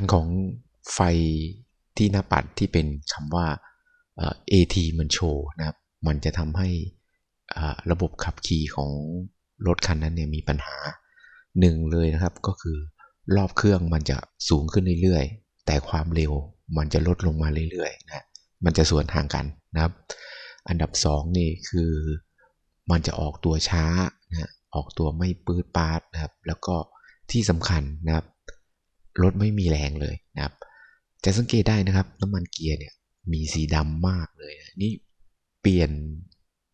การของไฟที่หน้าปัดที่เป็นคำว่า AT มันโชว์นะครับ มันจะทำให้ระบบขับขี่ของรถคันนั้นเนี่ยมีปัญหาหนึ่งเลยนะครับก็คือรอบเครื่องมันจะสูงขึ้นเรื่อยๆ แต่ความเร็วมันจะลดลงมาเรื่อยๆนะมันจะส่วนทางกันนะครับ อันดับ2นี่คือมันจะออกตัวช้านะออกตัวไม่ปื๊ดปาดนะครับ แล้วก็ที่สำคัญนะครับ รถไม่มีแรงเลยนะครับ จะสังเกตได้นะครับ น้ำมันเกียร์เนี่ยมีสีดำมากเลยนี่เปลี่ยน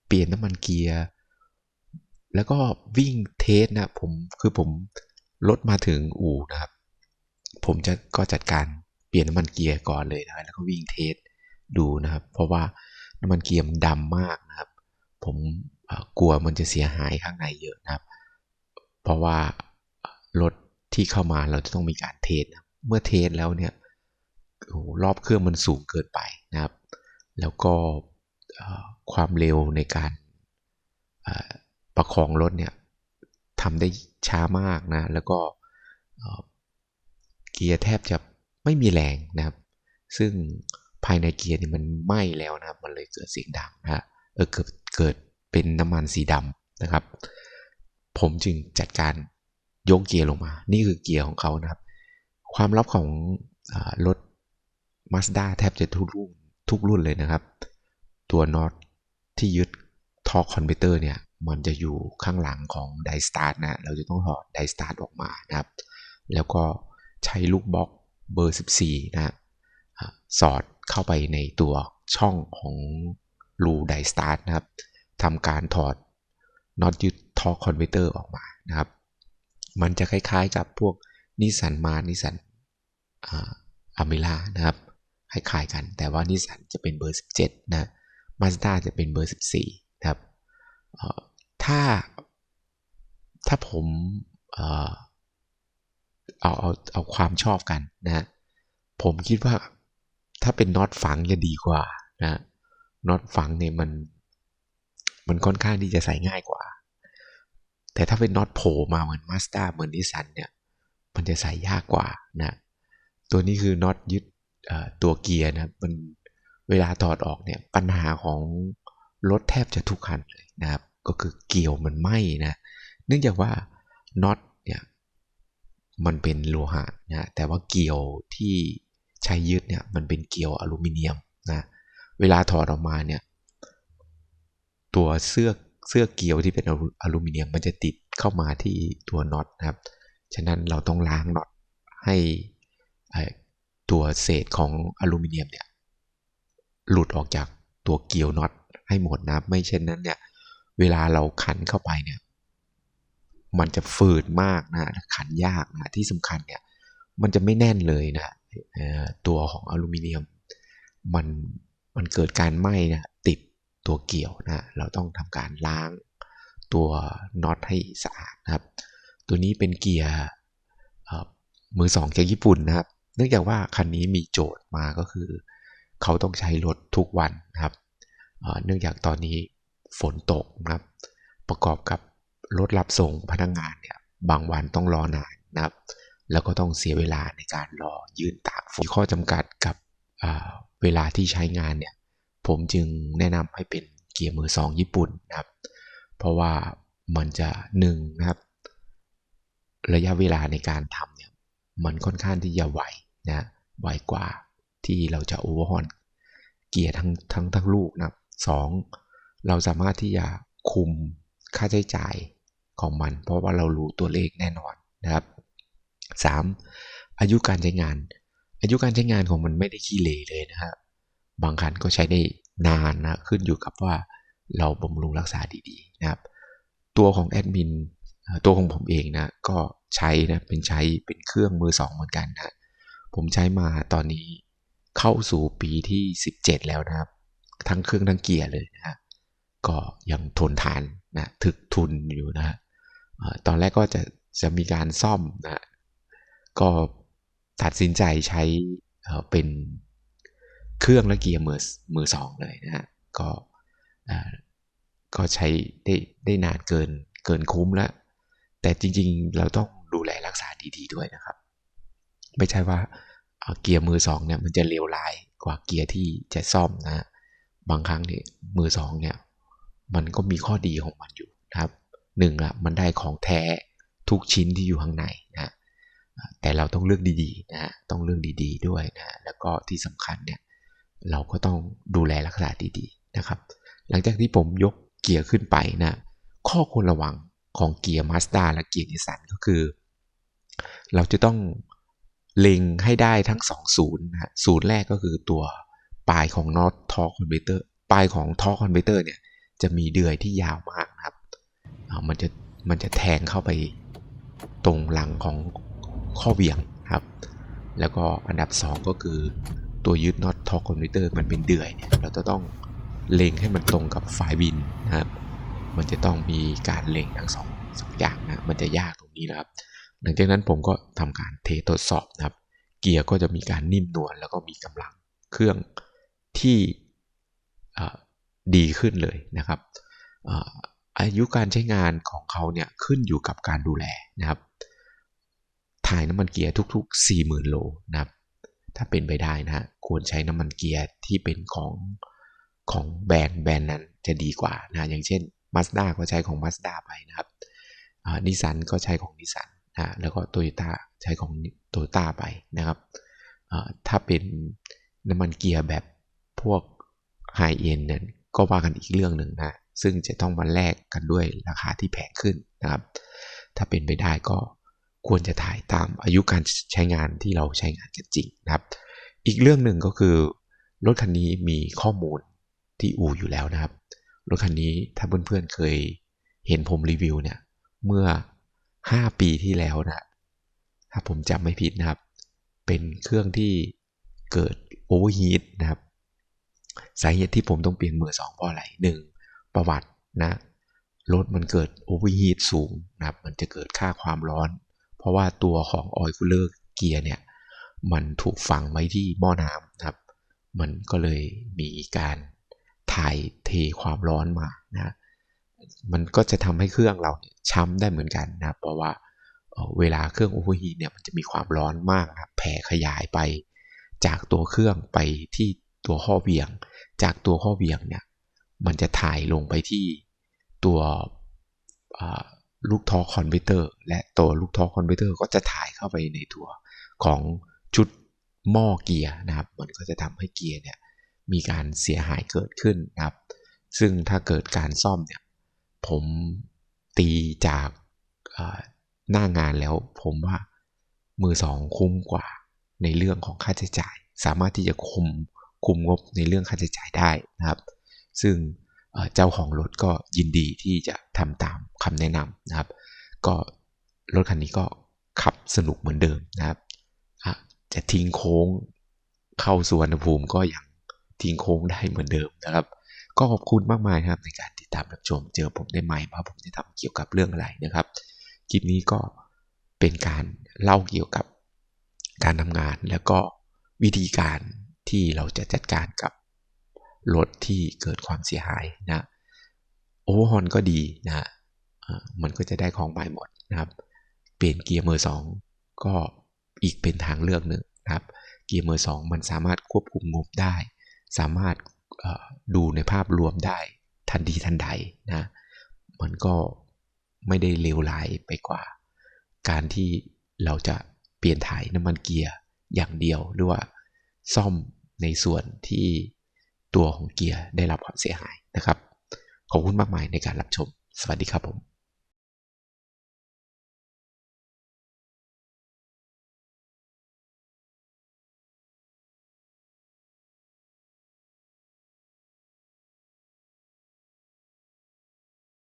เปลี่ยนน้ำมันเกียร์แล้วก็วิ่งเทสนะผมคือผมรถมาถึงอู่นะครับ ผมจะก็จัดการเปลี่ยนน้ำมันเกียร์ก่อนเลยนะแล้วก็วิ่งเทสดูนะครับ เพราะว่าน้ำมันเกียร์มันดำมากนะครับ ผมกลัวมันจะเสียหายข้างในเยอะนะครับ เพราะว่ารถ ที่เข้ามาเราจะต้องมีการเทสเมื่อเทสแล้วเนี่ยโอ้รอบเครื่องมันสูงเกินไปนะครับ แล้วก็ความเร็วในการประคองรถเนี่ยทำได้ช้ามากนะ แล้วก็เกียร์แทบจะไม่มีแรงนะครับ ซึ่งภายในเกียร์นี่มันไหม้แล้วนะครับ มันเลยเกิดเสียงดังนะเออเกิดเกิดเป็นน้ำมันสีดำนะครับ ผมจึงจัดการ ยกเกียร์ลงมา นี่คือเกียร์ของเขานะครับ ความลับของรถ Mazda แทบจะทุกรุ่นทุกรุ่นเลยนะครับ ตัวน็อตที่ยึดทอร์คคอนเวเตอร์เนี่ย มันจะอยู่ข้างหลังของไดสตาร์ทนะ เราจะต้องถอดไดสตาร์ทออกมานะครับ แล้วก็ใช้ลูกบล็อกเบอร์ 14 นะสอดเข้าไปในตัวช่องของรูไดสตาร์ทนะครับทำการถอดน็อตยึดทอร์คคอนเวเตอร์ออกมานะครับ มันจะคล้าย ๆ กับพวกนิสันมานิสันอามิล่านะครับคล้ายๆกัน แต่ว่านิสสันจะเป็นเบอร์ 17 นะมาสด้าจะเป็นเบอร์ 14 นะครับถ้าถ้าผมเอาเอาเอาความชอบกันนะผมคิดว่าถ้าเป็นน็อตฝังจะดีกว่านะน็อตฝังเนี่ยมัน มันค่อนข้างที่จะใส่ง่ายกว่า แต่ถ้าเป็นน็อตโผล่มาเหมือนมาสด้าเหมือนนิสสันเนี่ย มันจะใส่ยากกว่านะ ตัวนี้คือน็อตยึดตัวเกียร์นะ มันเวลาถอดออกเนี่ยปัญหาของรถแทบจะทุกคันเลยนะครับ ก็คือเกี่ยวมันไหมนะ เนื่องจากว่าน็อตเนี่ยมันเป็นโลหะนะแต่ว่าเกี่ยวที่ใช้ยึดเนี่ยมันเป็นเกี่ยวอลูมิเนียมนะเวลาถอดออกมาเนี่ยตัวเสื้อ เสื้อเกี่ยวที่เป็นอลูมิเนียมมันจะติดเข้ามาที่ตัวน็อตนะครับ ฉะนั้นเราต้องล้างน็อตให้ตัวเศษของอลูมิเนียมเนี่ยหลุดออกจากตัวเกี่ยวน็อตให้หมดนะไม่เช่นนั้นเนี่ยเวลาเราขันเข้าไปเนี่ยมันจะฝืดมากนะขันยากนะที่สำคัญเนี่ยมันจะไม่แน่นเลยนะตัวของอลูมิเนียมมันมันเกิดการไหม้นะติด ตัวเกี่ยวนะเราต้องทำการล้างตัวน็อตให้สะอาดนะครับ ตัวนี้เป็นเกียร์มือสองจากญี่ปุ่นนะครับ เนื่องจากว่าคันนี้มีโจทย์มาก็คือ เขาต้องใช้รถทุกวันนะครับ เนื่องจากตอนนี้ฝนตกนะครับ ประกอบกับรถรับส่งพนักงงานเนี่ยบางวันต้องรอนานนะครับ แล้วก็ต้องเสียเวลาในการรอยืนตากฝนข้อจำกัดกับเวลาที่ใช้งานเนี่ย ผมจึงแนะนำให้เป็นเกียร์มือสองญี่ปุ่นนะครับ เพราะว่ามันจะหนึ่งนะครับ ระยะเวลาในการทำเนี่ยมันค่อนข้างที่จะไวนะไวกว่าที่เราจะโอเวอร์ฮอนเกียร์ทั้งทั้งทั้งลูกนะครับสองเราสามารถที่จะคุมค่าใช้จ่ายของมัน เพราะว่าเรารู้ตัวเลขแน่นอนนะครับ 3. อายุการใช้งาน อายุการใช้งานของมันไม่ได้ขี้เลเลยนะครับ บางคันก็ใช้ได้นานนะขึ้นอยู่กับว่าเราบำรุงรักษาดีๆนะครับ ตัวของแอดมินตัวของผมเองนะก็ใช้นะเป็นใช้เป็นเครื่องมือสองเหมือนกันนะผมใช้มาตอนนี้เข้าสู่ปีที่ 17 แล้วนะครับ ทั้งเครื่องทั้งเกียร์เลยนะก็ยังทนทานนะถึกทุนอยู่นะตอนแรกก็จะจะมีการซ่อมนะก็ตัดสินใจใช้เป็น เครื่องและเกียร์มือมือสองเลยนะฮะก็ก็ใช้ได้ได้นานเกินเกินคุ้มแล้ว แต่จริงๆ เราต้องดูแลรักษาดีๆด้วยนะครับ ไม่ใช่ว่าเกียร์มือสองเนี่ยมันจะเลวร้ายกว่าเกียร์ที่จะซ่อมนะบางครั้งเนี่ยมือสองเนี่ยมันก็มีข้อดีของมันอยู่นะครับหนึ่งละมันได้ของแท้ทุกชิ้นที่อยู่ข้างในนะแต่เราต้องเลือกดีๆนะต้องเลือกดีๆด้วยนะแล้วก็ที่สำคัญเนี่ย เราก็ต้องดูแลรักษาดีๆนะครับ หลังจากที่ผมยกเกียร์ขึ้นไปนะ ข้อควรระวังของเกียร์มาสด้าและเกียร์นิสสันก็คือ เราจะต้องเล็งให้ได้ทั้งสองศูนย์นะศูนย์แรกก็คือตัวปลายของน็อตทอคอนเวเตอร์ปลายของทอคอนเวเตอร์เนี่ยจะมีเดือยที่ยาวมากนะครับมันจะมันจะแทงเข้าไปตรงหลังของข้อเบี่ยงครับ แล้วก็อันดับ 2 ก็คือ ตัวยึดน็อตทอคอนเวเตอร์มันเป็นเดือยเนี่ยเราจะต้องเล็งให้มันตรงกับฝายบินนะครับ มันจะต้องมีการเล็งทั้งสองสองอย่างนะ มันจะยากตรงนี้นะครับ หลังจากนั้นผมก็ทำการเททดสอบนะครับ เกียร์ก็จะมีการนิ่มนวลแล้วก็มีกำลังเครื่องที่ดีขึ้นเลยนะครับอายุการใช้งานของเขาเนี่ยขึ้นอยู่กับการดูแลนะครับ ถ่ายน้ำมันเกียร์ทุก ๆ 40,000 โลนะครับ ถ้าเป็นไปได้นะฮะควรใช้น้ำมันเกียร์ที่เป็นของของแบรนด์แบรนด์นั้นจะดีกว่านะอย่างเช่น Mazda ก็ใช้ของ Mazda ไปนะครับนิสันก็ใช้ของนิสันนะแล้วก็โตโยต้าใช้ของโตโยต้าไปนะครับถ้าเป็นน้ำมันเกียร์แบบพวกไฮเอ็นเนี่ยก็ว่ากันอีกเรื่องหนึ่งนะซึ่งจะต้องมาแลกกันด้วยราคาที่แพงขึ้นนะครับ ถ้าเป็นไปได้ก็ ควรจะถ่ายตามอายุการใช้งานที่เราใช้งานกันจริงนะครับ อีกเรื่องหนึ่งก็คือรถคันนี้มีข้อมูลที่อู่อยู่แล้วนะครับ รถคันนี้ถ้าเพื่อนๆเคยเห็นผมรีวิวเนี่ยเมื่อ 5 ปีที่แล้วนะถ้าผมจำไม่ผิดนะครับ เป็นเครื่องที่เกิดโอเวอร์ฮีทนะครับ สาเหตุที่ผมต้องเปลี่ยนมือสองเพราะอะไรหนึ่งประวัตินะรถมันเกิดโอเวอร์ฮีทสูงนะครับ มันจะเกิดค่าความร้อน ราะว่าตัวของออยล์คูลเลอร์เกียร์เนี่ยมันถูกฝังไว้ที่หม้อน้ำนะครับ มันก็เลยมีการถ่ายเทความร้อนมานะมันก็จะทำให้เครื่องเราช้ำได้เหมือนกันนะเพราะว่าเวลาเครื่องโอเวอร์ฮีทเนี่ยมันจะมีความร้อนมากนะแผ่ขยายไป จากตัวเครื่องไปที่ตัวข้อเบี่ยง จากตัวข้อเบี่ยงเนี่ยมันจะถ่ายลงไปที่ตัว ลูกท่อคอนเวเตอร์ และตัวลูกท่อคอนเวเตอร์ก็จะถ่ายเข้าไปในตัวของชุดหม้อเกียร์นะครับ มันก็จะทำให้เกียร์เนี่ยมีการเสียหายเกิดขึ้นนะครับ ซึ่งถ้าเกิดการซ่อมเนี่ยผมตีจากหน้างานแล้วผมว่ามือสองคุ้มกว่าในเรื่องของค่าใช้จ่าย สามารถที่จะคุมคุมงบในเรื่องค่าใช้จ่ายได้นะครับ ซึ่ง เจ้าของรถก็ยินดีที่จะทำตามคำแนะนำนะครับ ก็รถคันนี้ก็ขับสนุกเหมือนเดิมนะครับจะทิ้งโค้งเข้าสวนภูมิก็ยังทิ้งโค้งได้เหมือนเดิมนะครับ ก็ขอบคุณมากมายครับในการติดตามรับชมเจอผมได้ใหม่ว่าะผมจะทำเกี่ยวกับเรื่องอะไรนะครับ คลิปนี้ก็เป็นการเล่าเกี่ยวกับการทำงานแล้วก็วิธีการที่เราจะจัดการกับ รถที่เกิดความเสียหายนะโอเวอร์ฮอนก็ดีนะมันก็จะได้ของใหม่หมดนะครับ เปลี่ยนเกียร์มือสองก็อีกเป็นทางเลือกหนึ่งนะครับ เกียร์มือสองมันสามารถควบคุมงบได้ สามารถดูในภาพรวมได้ทันทีทันใดนะมันก็ไม่ได้เลวร้ายไปกว่า การที่เราจะเปลี่ยนถ่ายน้ำมันเกียร์อย่างเดียวหรือว่าซ่อมในส่วนที่ ตัวของเกียร์ได้รับความเสียหายนะครับ ขอบคุณมากมายในการรับชม สวัสดีครับผม